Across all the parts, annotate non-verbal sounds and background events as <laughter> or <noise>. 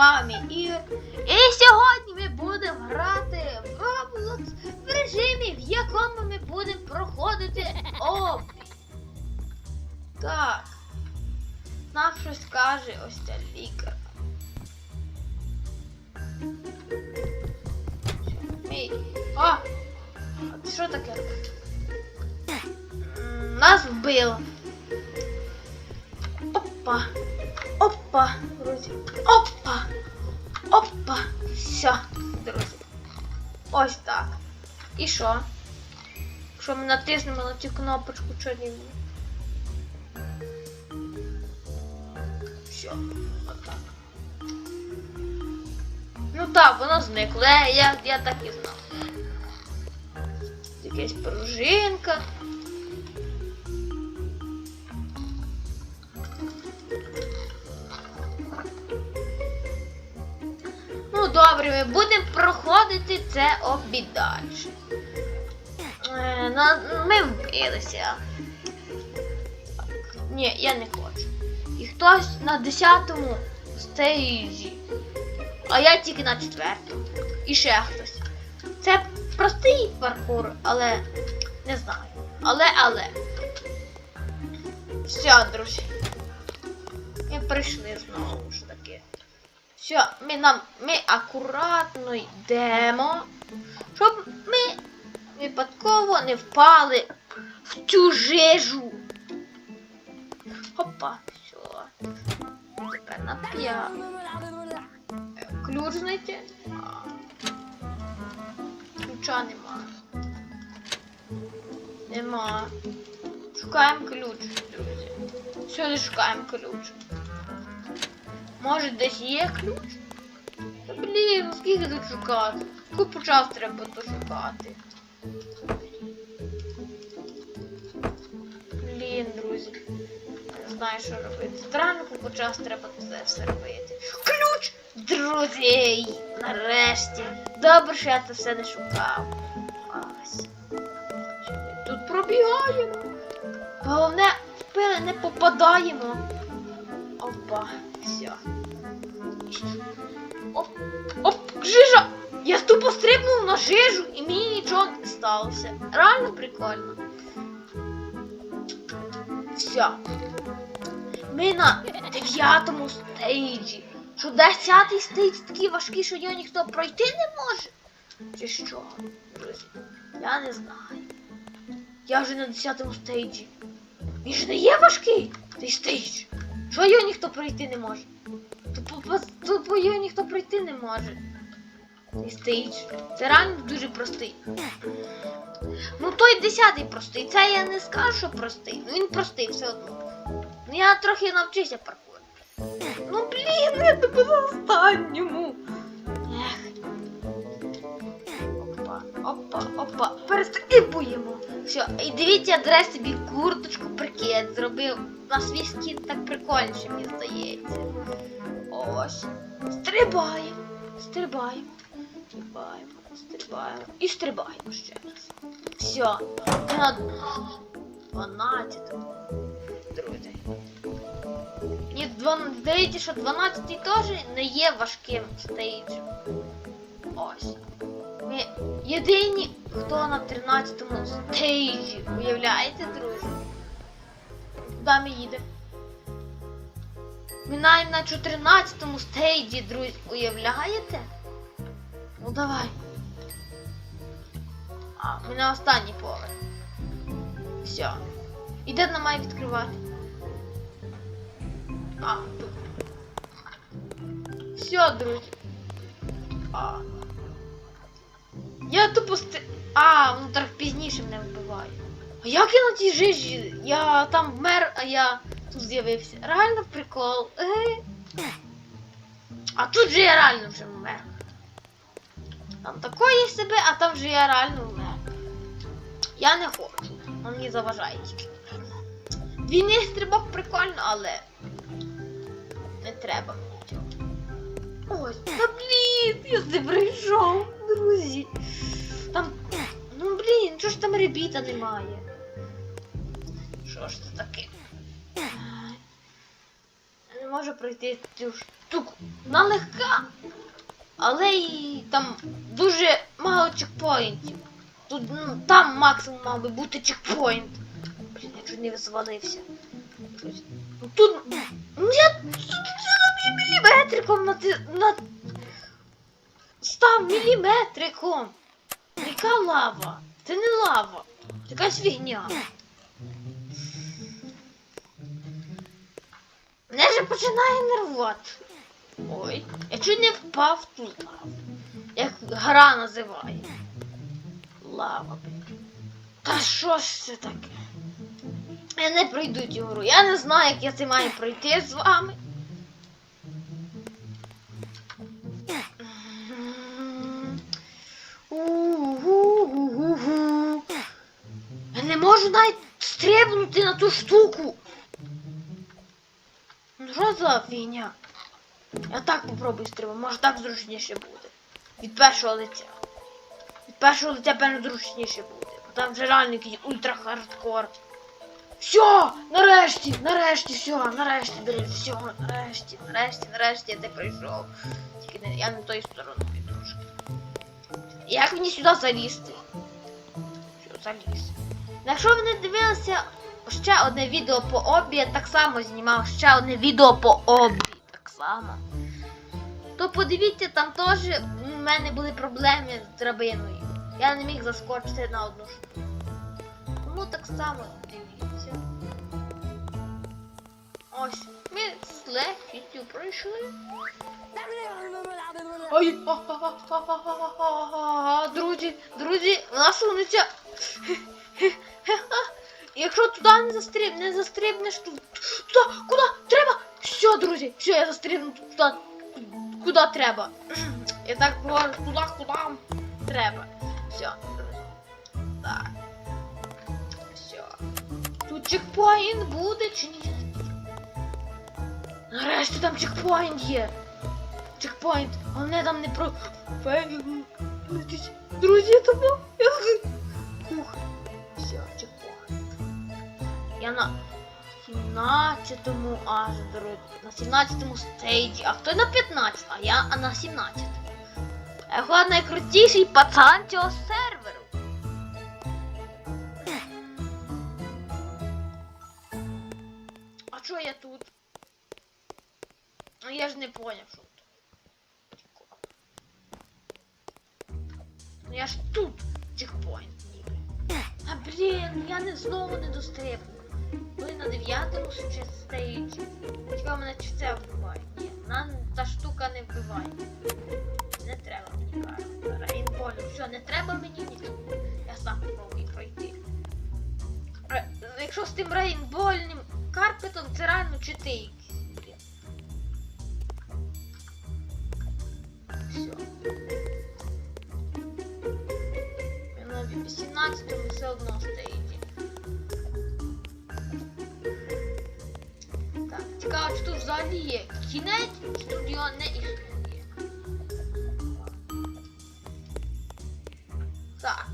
вами Ігор. І сьогодні ми будемо грати в Roblox в режимі, в якому ми будемо проходити обмін. Так. Нам щось каже ось ця лікар. Мій. А! А це що таке? Нас вбило. Опа. Опа, друзі. Опа. Опа. Все, друзі. Ось так. І що? Якщо ми натиснемо на цю кнопочку чарівну. Все, отак. Ну так, воно зникло. Я, я, я так і знав. Якась пружинка. Добре, ми будемо проходити це обід далі. Е, Ми вбилися. Ні, я не хочу. І хтось на 10-му стейжі. А я тільки на четвертому. І ще хтось. Це простий паркур, але не знаю. Але, але. Все, друзі. Ми прийшли знову. Все, ми нам ми акуратно йдемо, щоб ми випадково не впали в цю жижу. Опа, все. Тепер на п'ять. Ключ знайти? Ключа нема. Нема. Шукаємо ключ, друзі. Сюди шукаємо ключ. Може десь є ключ? Блін, скільки тут шукати? Купу час треба то шукати. Блін, друзі. Не знаю, що робити. Странно купу час треба це все робити. Ключ! Друзі! Нарешті! Добре, що я це все не шукав. Тут пробігаємо. Головне, не попадаємо. Опа, все. Оп, оп, жижа! Я тупо стрибнув на жижу і мені нічого не сталося. Реально прикольно. Все. Ми на дев'ятому стейджі. Що десятий стейдж такий важкий, що його ніхто пройти не може? Чи що, друзі? Я не знаю. Я вже на десятому стейджі. Він ж не є важкий, цей стейдж. Що його ніхто пройти не може? Тупо, тупо його ніхто пройти не може. Цей стейдж. Це реально дуже простий. Ну той десятий простий. Це я не скажу, що простий. Ну він простий все одно. Ну я трохи навчився паркуру. Ну блін, я тебе на останньому. Опа, опа, опа. Перестрибуємо. Все, і дивіться, адрес собі курточку прикид зробив. На свій скін так прикольніше, мені здається. Ось. Стрибаємо. Стрибаємо. Стрибаємо. Стрибаємо. І стрибаємо ще раз. Все. На 12. Друзі. Мені здається, що 12 теж не є важким стейджем. Ось. Ми єдині, хто на 13-му стейджі. Уявляєте, друзі? Куди ми їдемо? Навіть на 14-му стейджі, друзі, уявляєте? Ну давай. А, ми на останній поверх. Все. І де нам має відкривати? А, тут. Все, друзі. А. Я тупо сти... А, воно трохи пізніше мене вбиває. А як я на тій жижі? Я там вмер, а я тут з'явився. Реально прикол. А тут же я реально вже вмер. Там такої себе, а там вже я реально вмер. Я не хочу. Мені заважає тільки. Двійний стрибок прикольно, але не треба мені цього. Ось, та блін, я не прийшов, друзі. Там. Ну блін, чого ж там ребіта немає? Що ж це таке? Може пройти цю штуку. Вона але і там дуже мало чекпоінтів. Тут ну, там максимум мав би бути чекпоінт. Блін, я чуть не звалився. Ну Тут. ну, Я тут міліметриком на, ти- на став міліметриком. Яка лава? Це не лава. Якась фігня. Мене вже починає нервувати. Ой, я чуть не впав в ту лаву. Як гра називає. Лава, блін. Та що ж це таке? Я не пройду цю гру. Я не знаю, як я це маю пройти з вами. Я не можу навіть стрибнути на ту штуку. Ну що за фігня? Я так попробую стрибати, може так зручніше буде. Від першого лиця. Від першого лиця, певно, зручніше буде. Бо там вже реально якийсь ультра хардкор. Все! Нарешті! Нарешті, все, нарешті, блін, все, нарешті, нарешті, нарешті я це пройшов. Тільки не, я не тою стороною трошки. Як мені сюди залізти? Що заліз? Якщо ви не дивилися ще одне відео по обі, я так само знімав ще одне відео по обі. Так само. То подивіться, там теж в мене були проблеми з драбиною. Я не міг заскочити на одну штуку. Тому так само дивіться. Ось, ми з легкістю пройшли. Ой. Друзі, друзі, в нас сунеться. Якщо туди не застриб, не застрибнеш тут. Туди, куди треба? Все, друзі, все, я застрибну туди. Куди треба. <clears throat> Я так говорю, туди, куди треба. Все. Так. Все. Тут чекпоінт буде чи ні? Нарешті там чекпоінт є. Чекпоінт. Головне там не про. Друзі, тому. Ух. Я на 17-му аж. На 17-му стейджі. А хто на 15? А я а на 17. Я найкрутіший пацан цього серверу. А чого я тут? Ну я ж не поняв, що тут. Ну я ж тут чекпоінт. А блін, я не знову не дострибну. Ви на дев'ятому ще стейджі. Цікаво мене чи це вбиває. Ні, та штука не вбиває. Не треба мені карта. Рейнболю. Все, не треба мені нічого. Я сам попробую пройти. Якщо з тим рейнбольним карпетом, це реально чити. Є кінець, його не існує. Так,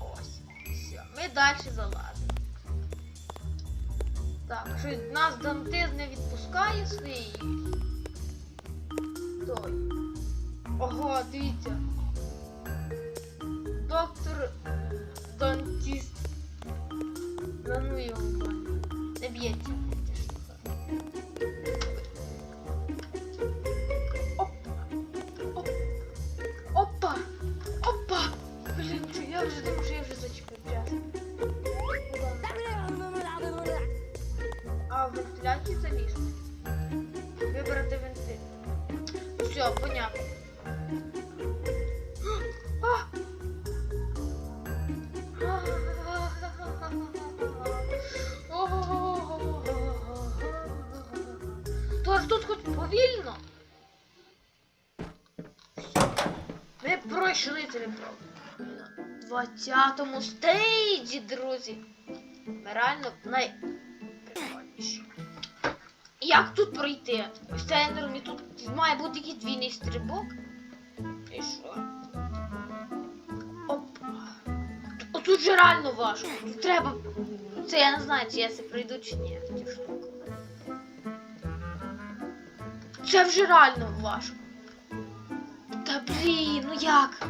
ось. Все, ми далі залазимо. Так, що нас Дантиз не відпускає свої. Той. Ого, дивіться. Доктор Дантіст. Да ну його. Не б'ється. Все, понятно. Тож тут хоч повільно. Ми пройшли виправдання. На 20-му стейджі, друзі. Ми реально найприкольніші. Як тут пройти? Ось не розумію, тут має бути якийсь двійний стрибок. І що? Опа. О, тут же реально важко. Тут треба. Це я не знаю, чи я це пройду чи ні. Це вже реально важко. Та блін, ну як?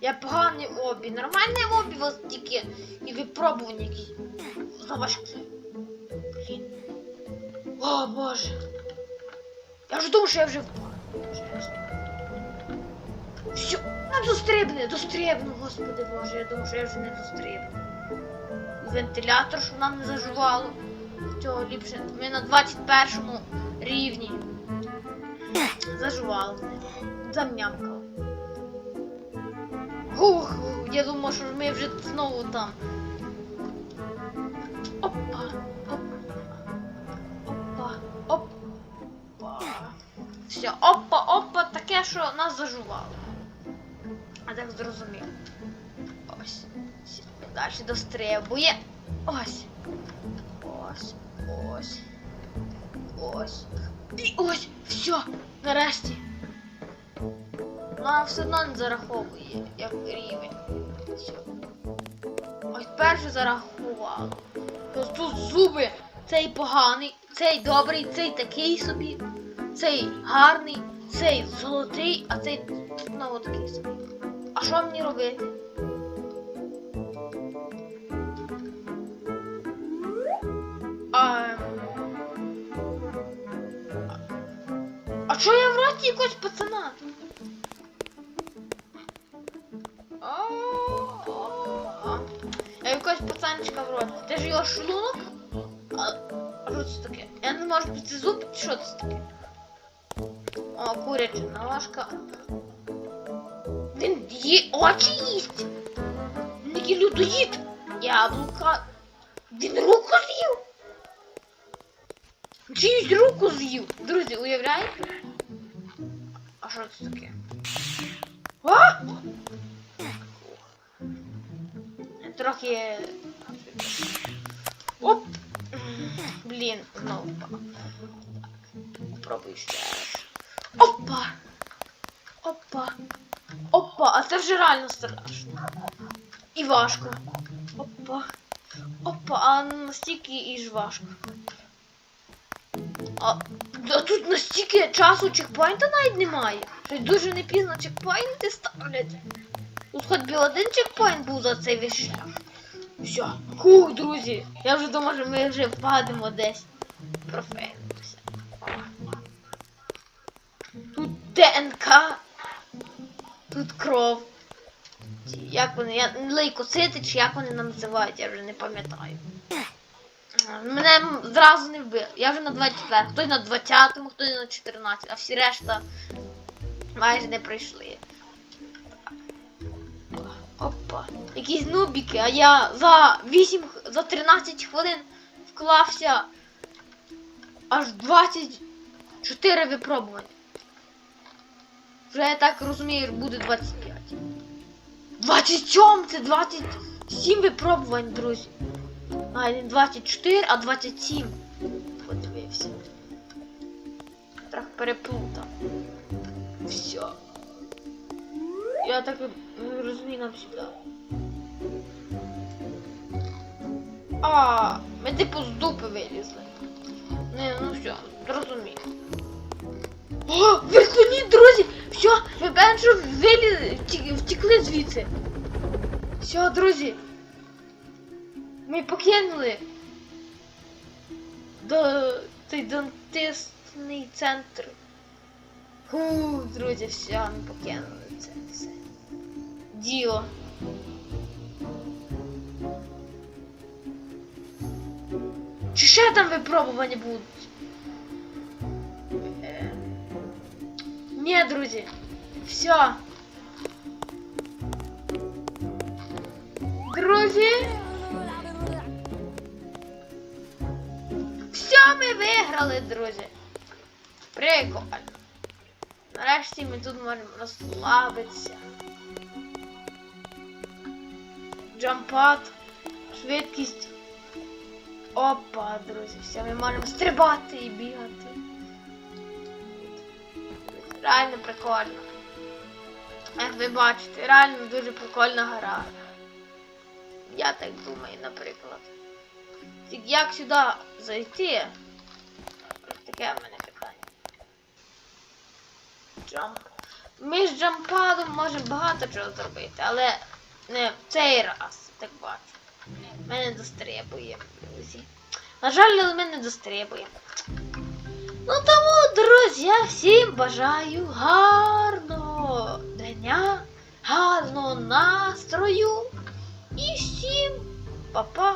Я поганий обі. Нормальний обі вас тільки і випробування якісь заважкі. Блін. О, боже. Я вже думав, що я вже. Все, ну дострибне, дострибну, господи боже, я думав, що я вже не дострибну. Вентилятор, щоб нам не зажувало. Цього ліпше. Ми на 21 рівні. Зажувало мене. Замнямкало. Ух, я думав, що ми вже знову там. Все, опа, опа, таке, що нас зажувало. А так зрозумів. Ось. Далі достребує. Ось. Ось. Ось. Ось. І ось. Все. Нарешті. Нам все одно не зараховує як рівень. Все. Ось перше зарахувало. Тут зуби. Цей поганий, цей добрий, цей такий собі, цей гарний, цей золотий, а цей знову такий собі. А що мені робити? А, а що я в роті якогось пацана? Я якогось пацанчика в роті. Це ж його шлунок? А що це таке? Я не можу піти зуб, що це таке? О, куряча ножка. Він є очі їсть. Він такий людоїд. Яблука. Він руку з'їв. Чиюсь руку з'їв. Друзі, уявляєте? А що це таке? А? Трохи. Оп! Блін, знову впав. Так. Пробуй ще раз. Опа! Опа! Опа! А це вже реально страшно. І важко. Опа. Опа, а настільки і ж важко. А, а тут настільки часу чекпоінта навіть немає. Що й дуже не пізно чекпоінти ставлять. Тут хоч би один чекпоінт був за цей весь шлях. Все. Хух, друзі. Я вже думав, що ми вже впадемо десь. Профейлимося. ДНК. Тут кров. Як вони, я, лейкоцити, чи як вони називають, я вже не пам'ятаю. Мене зразу не вбили. Я вже на 24, хтось на 20-му, хтось на 14, а всі решта майже не прийшли. Опа. Якісь нубіки, а я за 8, за 13 хвилин вклався аж 24 випробування. Вже я так розумію, буде 25. 27! Це 27 випробувань, друзі. А, не 24, а 27. Подивився. Трохи переплутав. Все. Я так розумію нам сюди. А, ми типу з дупи вилізли. Не, ну все, зрозумів. О, вертоліт, друзі! Все, ми що вилі... втікли звідси. Все, друзі. Ми покинули до цей дантистний центр. Фу, друзі, все, ми покинули це все. Діло. Чи ще там випробування будуть? Ні, друзі. Все. Друзі. Все, ми виграли, друзі. Прикольно. Нарешті ми тут можемо розслабитися. Джампад, швидкість. Опа, друзі, все, ми можемо стрибати і бігати. Реально прикольно. Як ви бачите, реально дуже прикольна гра. Я так думаю, наприклад. Тільки як сюди зайти? Таке в мене питання. Джамп. Ми з джампадом можемо багато чого зробити, але не в цей раз, так бачу. Ми не дострибуємо, друзі. На жаль, ми мене дострибуємо. Ну тому, друзі, всім бажаю гарного дня, гарного настрою і всім па-па!